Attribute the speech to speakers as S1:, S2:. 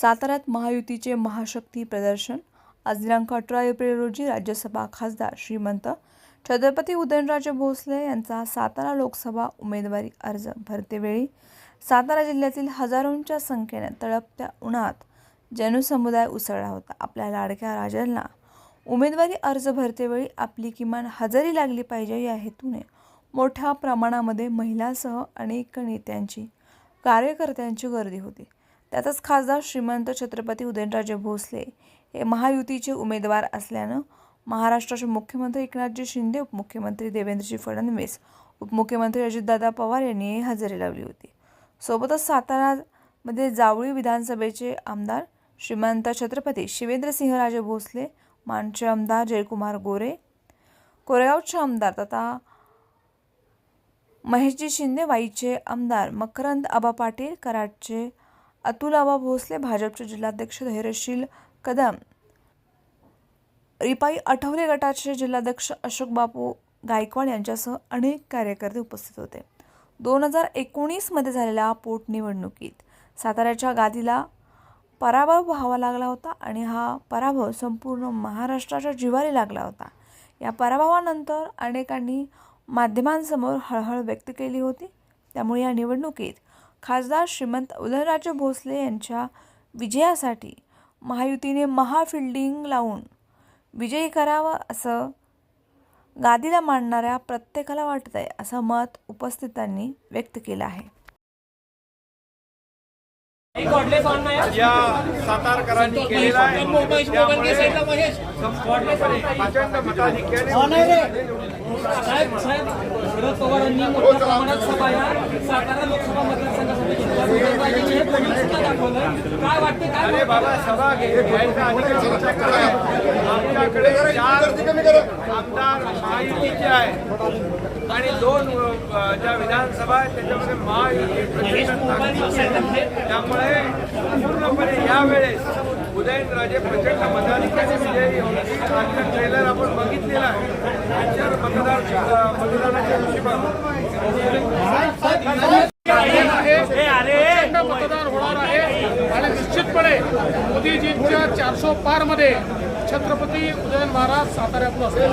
S1: साताऱ्यात महायुतीचे महाशक्ती प्रदर्शन. आज दिनांक अठरा एप्रिल रोजी राज्यसभा खासदार श्रीमंत छत्रपती उदयनराजे भोसले यांचा सातारा लोकसभा उमेदवारी अर्ज भरतेवेळी सातारा जिल्ह्यातील हजारोंच्या संख्येने तळपत्या उन्हात जनसमुदाय उसळला होता. आपल्या लाडक्या राजांना उमेदवारी अर्ज भरतेवेळी आपली किमान हजेरी लागली पाहिजे या हेतूने मोठ्या प्रमाणामध्ये महिलांसह अनेक नेत्यांची कार्यकर्त्यांची गर्दी होती. त्यातच खासदार श्रीमंत छत्रपती उदयनराजे भोसले हे महायुतीचे उमेदवार असल्यानं महाराष्ट्राचे मुख्यमंत्री एकनाथजी शिंदे उपमुख्यमंत्री देवेंद्रजी फडणवीस उपमुख्यमंत्री अजितदादा पवार यांनी हजेरी लावली होती. सोबतच सातारामध्ये जावळी विधानसभेचे आमदार श्रीमंत छत्रपती शिवेंद्रसिंहराजे भोसले मानचे आमदार जयकुमार गोरे कोरेगावचे आमदार तथा महेशजी शिंदे वाईचे आमदार मकरंद आबा पाटील कराडचे अतुल आबा भोसले भाजपचे जिल्हाध्यक्ष धैर्यशील कदम. रिपाई आठवले गटाचे जिल्हाध्यक्ष अशोक बापू गायकवाड यांच्यासह अनेक कार्यकर्ते उपस्थित होते. दोन हजार एकोणीसमध्ये झालेल्या पोटनिवडणुकीत साताऱ्याच्या गादीला पराभव व्हावा लागला होता आणि हा पराभव संपूर्ण महाराष्ट्राच्या जिवारी लागला होता. या पराभवानंतर अनेकांनी माध्यमांसमोर हळहळ व्यक्त केली होती. त्यामुळे या निवडणुकीत खासदार श्रीमंत उदयनराजे भोसले यांच्या विजयासाठी महायुतीने महाफिल्डिंग लावून विजयी करावा असं गादीला मांडणाऱ्या प्रत्येकाला वाटत आहे असं मत उपस्थितांनी व्यक्त केलं आहे.
S2: या सातारकरांनी केलेला आहे. त्यामुळे संपूर्णपणे प्रचंड मताधिक्याने
S3: साहेब साहेब शरद पवारांनी मोठ्या प्रमाणात सभा या सातारा लोकसभा मतदारसंघासाठी
S2: अरे बाबा सभा घ्यायचा आमच्याकडे चार आमदार महायुतीचे आहेत आणि दोन ज्या विधानसभा आहेत त्याच्यामध्ये महायुती त्यामुळे पूर्णपणे यावेळेस उदयनराजे प्रचंड मताधिकारी विजयी होण्याची आजचा ट्रेलर आपण बघितलेला आहे. त्यांच्यावर मतदार मतदानाच्या हिशोबाने
S4: प्रचंड मतदान होणार आहे आणि निश्चितपणे मोदीजींच्या चारशे पारमध्ये छत्रपती उदयन महाराज साताऱ्यातून असेल